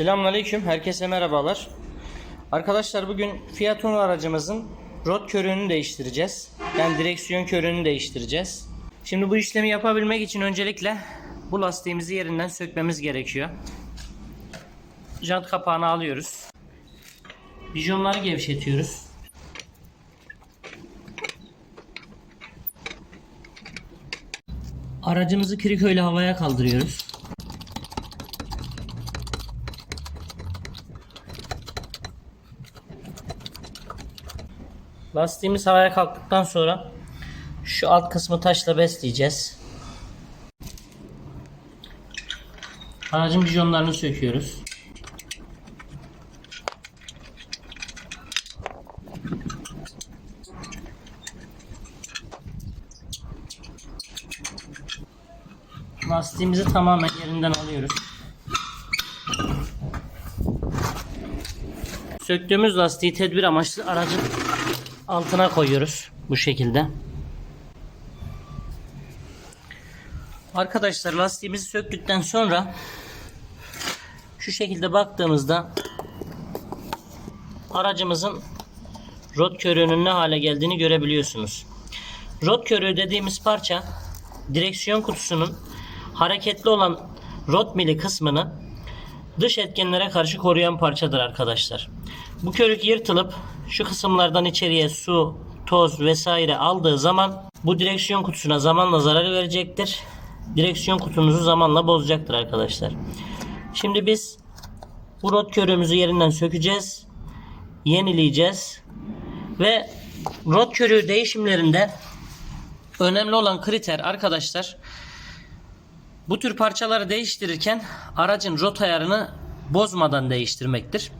Selamünaleyküm. Herkese merhabalar. Arkadaşlar bugün Fiat Uno aracımızın rot körüğünü değiştireceğiz. Yani direksiyon körüğünü değiştireceğiz. Şimdi bu işlemi yapabilmek için öncelikle bu lastiğimizi yerinden sökmemiz gerekiyor. Jant kapağını alıyoruz. Bijonları gevşetiyoruz. Aracımızı krikoyla havaya kaldırıyoruz. Lastiğimiz havaya kalktıktan sonra şu alt kısmı taşla besleyeceğiz. Aracın bijonlarını söküyoruz. Lastiğimizi tamamen yerinden alıyoruz. Söktüğümüz lastiği tedbir amaçlı aracın altına koyuyoruz bu şekilde. Arkadaşlar lastiğimizi söktükten sonra şu şekilde baktığımızda aracımızın rot körüğünün ne hale geldiğini görebiliyorsunuz. Rot körüğü dediğimiz parça direksiyon kutusunun hareketli olan rot mili kısmını dış etkenlere karşı koruyan parçadır arkadaşlar. Bu körük yırtılıp şu kısımlardan içeriye su, toz vesaire aldığı zaman bu direksiyon kutusuna zamanla zarar verecektir. Direksiyon kutunuzu zamanla bozacaktır arkadaşlar. Şimdi biz bu rot körüğümüzü yerinden sökeceğiz. Yenileyeceğiz. Ve rot körüğü değişimlerinde önemli olan kriter arkadaşlar bu tür parçaları değiştirirken aracın rot ayarını bozmadan değiştirmektir.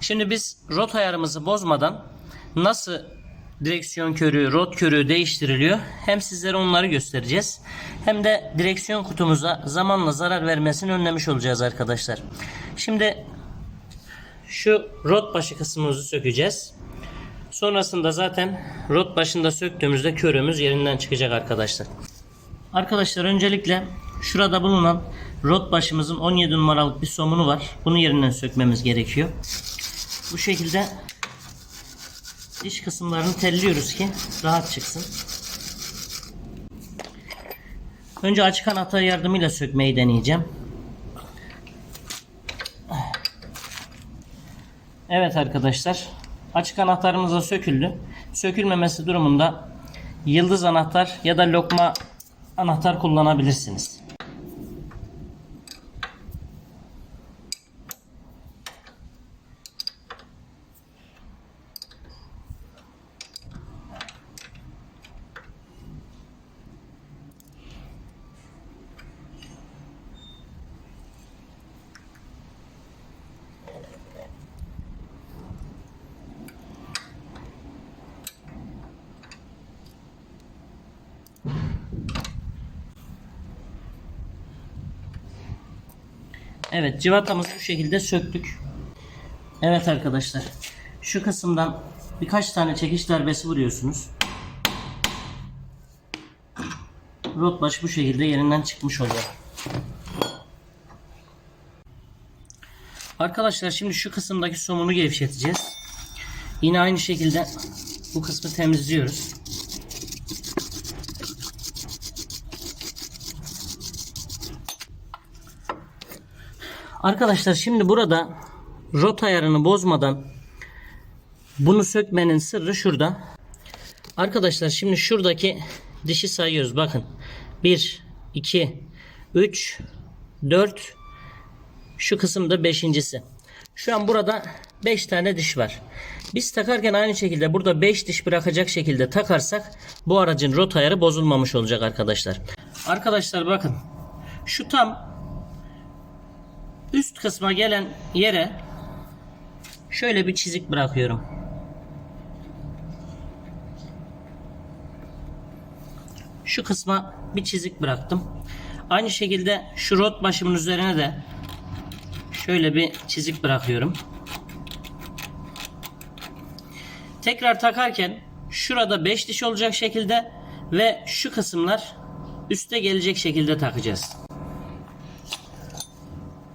Şimdi biz rot ayarımızı bozmadan nasıl direksiyon körüğü, rot körüğü değiştiriliyor hem sizlere onları göstereceğiz hem de direksiyon kutumuza zamanla zarar vermesini önlemiş olacağız arkadaşlar. Şimdi şu rot başı kısmımızı sökeceğiz. Sonrasında zaten rot başında söktüğümüzde körüğümüz yerinden çıkacak arkadaşlar. Arkadaşlar öncelikle şurada bulunan rot başımızın 17 numaralık bir somunu var. Bunu yerinden sökmemiz gerekiyor. Bu şekilde iç kısımlarını telliyoruz ki rahat çıksın. Önce açık anahtar yardımıyla sökmeyi deneyeceğim. Evet arkadaşlar. Açık anahtarımız da söküldü. Sökülmemesi durumunda yıldız anahtar ya da lokma anahtar kullanabilirsiniz. Evet civatamızı bu şekilde söktük. Evet arkadaşlar. Şu kısımdan birkaç tane çekiş darbesi vuruyorsunuz. Rot baş bu şekilde yerinden çıkmış oluyor. Arkadaşlar şimdi şu kısımdaki somunu gevşeteceğiz. Yine aynı şekilde bu kısmı temizliyoruz. Arkadaşlar şimdi burada rot ayarını bozmadan bunu sökmenin sırrı şurada. Arkadaşlar şimdi şuradaki dişi sayıyoruz. Bakın. 1, 2, 3, 4 şu kısımda beşincisi. Şu an burada 5 tane diş var. Biz takarken aynı şekilde burada 5 diş bırakacak şekilde takarsak bu aracın rot ayarı bozulmamış olacak arkadaşlar. Arkadaşlar bakın. Şu tam üst kısma gelen yere şöyle bir çizik bırakıyorum. Şu kısma bir çizik bıraktım. Aynı şekilde şu rot başımın üzerine de şöyle bir çizik bırakıyorum. Tekrar takarken şurada 5 diş olacak şekilde ve şu kısımlar üste gelecek şekilde takacağız.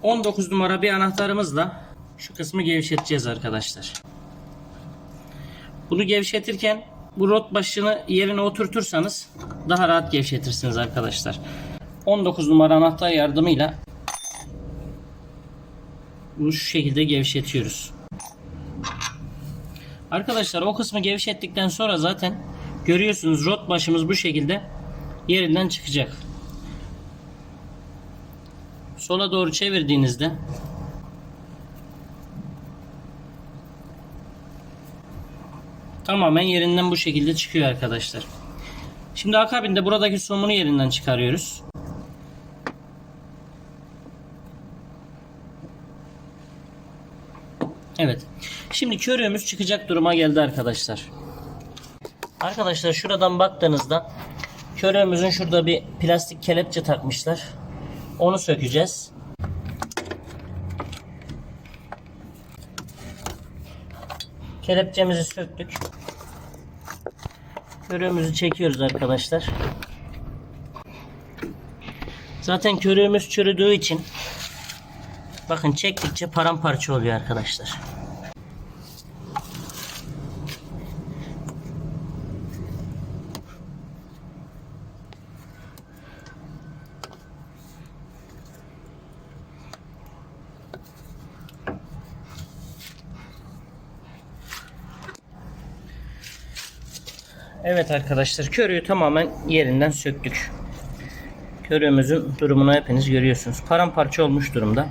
19 numara bir anahtarımızla şu kısmı gevşeteceğiz arkadaşlar. Bunu gevşetirken bu rot başını yerine oturtursanız daha rahat gevşetirsiniz arkadaşlar. 19 numara anahtar yardımıyla bunu şu şekilde gevşetiyoruz. Arkadaşlar o kısmı gevşettikten sonra zaten görüyorsunuz rot başımız bu şekilde yerinden çıkacak. Sola doğru çevirdiğinizde tamamen yerinden bu şekilde çıkıyor arkadaşlar. Şimdi akabinde buradaki somunu yerinden çıkarıyoruz. Evet. Şimdi körüğümüz çıkacak duruma geldi arkadaşlar. Arkadaşlar şuradan baktığınızda körüğümüzün şurada bir plastik kelepçe takmışlar. Onu sökeceğiz. Kelepçemizi söktük. Körüğümüzü çekiyoruz arkadaşlar. Zaten körüğümüz çürüdüğü için bakın çektikçe paramparça oluyor arkadaşlar. Evet arkadaşlar körüğü tamamen yerinden söktük. Körüğümüzün durumunu hepiniz görüyorsunuz. Paramparça olmuş durumda.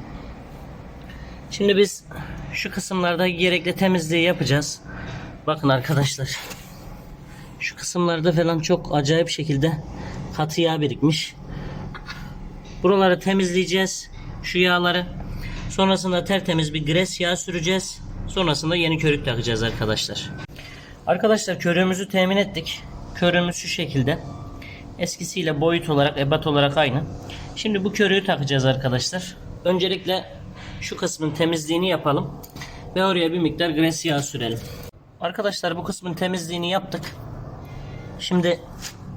Şimdi biz şu kısımlarda gerekli temizliği yapacağız. Bakın arkadaşlar. Şu kısımlarda falan çok acayip şekilde katı yağ birikmiş. Buraları temizleyeceğiz. Şu yağları. Sonrasında tertemiz bir gres yağı süreceğiz. Sonrasında yeni körük takacağız arkadaşlar. Arkadaşlar körüğümüzü temin ettik. Körüğümüz şu şekilde. Eskisiyle boyut olarak, ebat olarak aynı. Şimdi bu körüğü takacağız arkadaşlar. Öncelikle şu kısmın temizliğini yapalım. Ve oraya bir miktar gres yağı sürelim. Arkadaşlar bu kısmın temizliğini yaptık. Şimdi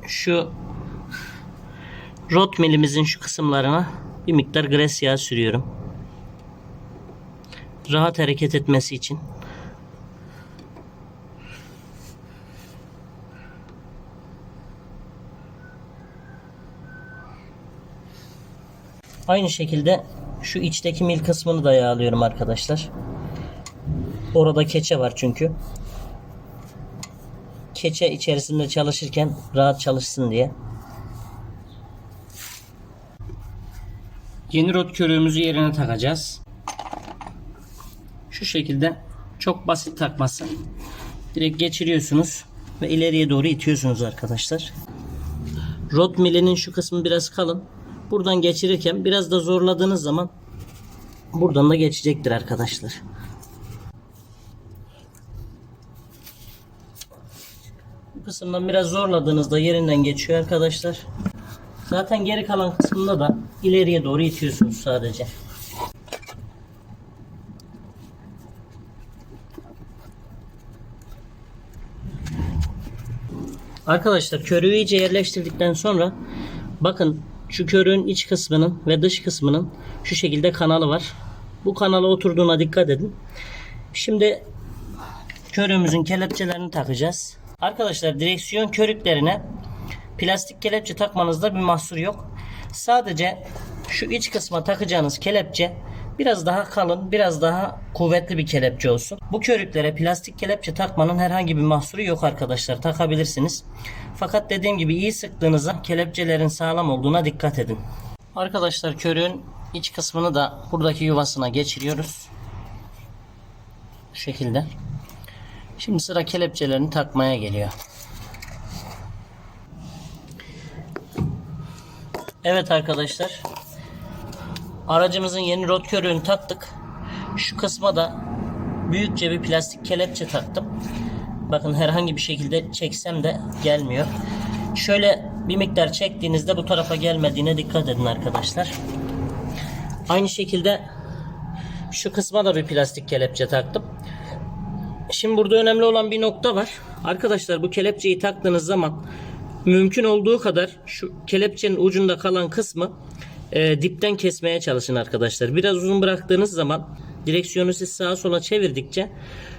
şu rot milimizin şu kısımlarına bir miktar gres yağı sürüyorum. Rahat hareket etmesi için. Aynı şekilde şu içteki mil kısmını da yağlıyorum arkadaşlar. Orada keçe var çünkü. Keçe içerisinde çalışırken rahat çalışsın diye. Yeni rot körüğümüzü yerine takacağız. Şu şekilde çok basit takması. Direkt geçiriyorsunuz ve ileriye doğru itiyorsunuz arkadaşlar. Rot milinin şu kısmı biraz kalın. Buradan geçirirken biraz da zorladığınız zaman buradan da geçecektir arkadaşlar. Bu kısımdan biraz zorladığınızda yerinden geçiyor arkadaşlar. Zaten geri kalan kısmında da ileriye doğru itiyorsunuz sadece. Arkadaşlar körüğü iyice yerleştirdikten sonra bakın şu körüğün iç kısmının ve dış kısmının şu şekilde kanalı var. Bu kanala oturduğuna dikkat edin. Şimdi körüğümüzün kelepçelerini takacağız. Arkadaşlar direksiyon körüklerine plastik kelepçe takmanızda bir mahsur yok. Sadece şu iç kısma takacağınız kelepçe biraz daha kalın, biraz daha kuvvetli bir kelepçe olsun. Bu körüklere plastik kelepçe takmanın herhangi bir mahsuru yok arkadaşlar. Takabilirsiniz. Fakat dediğim gibi iyi sıktığınızda kelepçelerin sağlam olduğuna dikkat edin. Arkadaşlar körüğün iç kısmını da buradaki yuvasına geçiriyoruz. Bu şekilde. Şimdi sıra kelepçelerini takmaya geliyor. Evet arkadaşlar. Aracımızın yeni rot körüğünü taktık. Şu kısma da büyükçe bir plastik kelepçe taktım. Bakın herhangi bir şekilde çeksem de gelmiyor. Şöyle bir miktar çektiğinizde bu tarafa gelmediğine dikkat edin arkadaşlar. Aynı şekilde şu kısma da bir plastik kelepçe taktım. Şimdi burada önemli olan bir nokta var. Arkadaşlar bu kelepçeyi taktığınız zaman mümkün olduğu kadar şu kelepçenin ucunda kalan kısmı e, dipten kesmeye çalışın arkadaşlar. Biraz uzun bıraktığınız zaman direksiyonu siz sağa sola çevirdikçe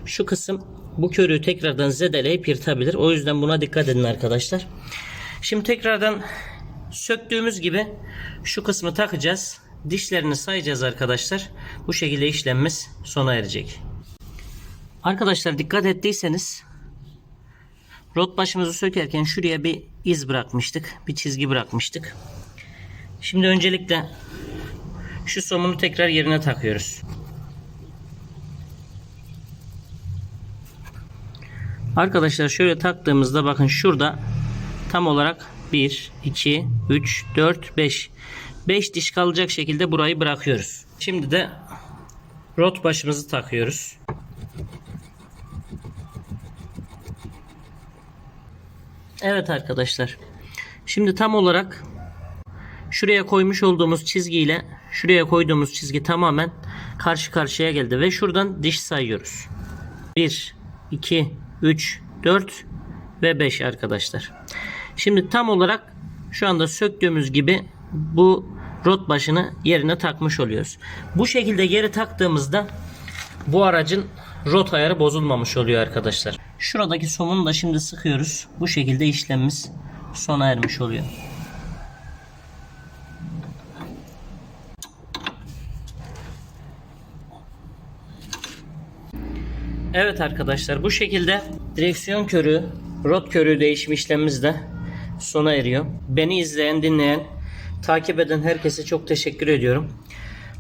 şu kısım bu körüğü tekrardan zedeleyip yırtabilir. O yüzden buna dikkat edin arkadaşlar. Şimdi tekrardan söktüğümüz gibi şu kısmı takacağız. Dişlerini sayacağız arkadaşlar. Bu şekilde işlemimiz sona erecek. Arkadaşlar dikkat ettiyseniz rot başımızı sökerken şuraya bir iz bırakmıştık. Bir çizgi bırakmıştık. Şimdi öncelikle şu somunu tekrar yerine takıyoruz. Arkadaşlar şöyle taktığımızda bakın şurada tam olarak 1, 2, 3, 4, 5. 5 diş kalacak şekilde burayı bırakıyoruz. Şimdi de rot başımızı takıyoruz. Evet arkadaşlar. Şimdi tam olarak şuraya koymuş olduğumuz çizgiyle şuraya koyduğumuz çizgi tamamen karşı karşıya geldi ve şuradan diş sayıyoruz. 1, 2, 3, 4 ve 5 arkadaşlar. Şimdi tam olarak şu anda söktüğümüz gibi bu rot başını yerine takmış oluyoruz. Bu şekilde geri taktığımızda bu aracın rot ayarı bozulmamış oluyor arkadaşlar. Şuradaki somunu da şimdi sıkıyoruz. Bu şekilde işlemimiz sona ermiş oluyor. Evet arkadaşlar bu şekilde direksiyon körüğü, rot körüğü değişim işlemimiz de sona eriyor. Beni izleyen, dinleyen, takip eden herkese çok teşekkür ediyorum.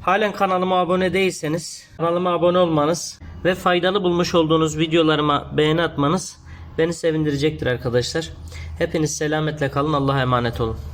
Halen kanalıma abone değilseniz kanalıma abone olmanız ve faydalı bulmuş olduğunuz videolarıma beğeni atmanız beni sevindirecektir arkadaşlar. Hepiniz selametle kalın. Allah'a emanet olun.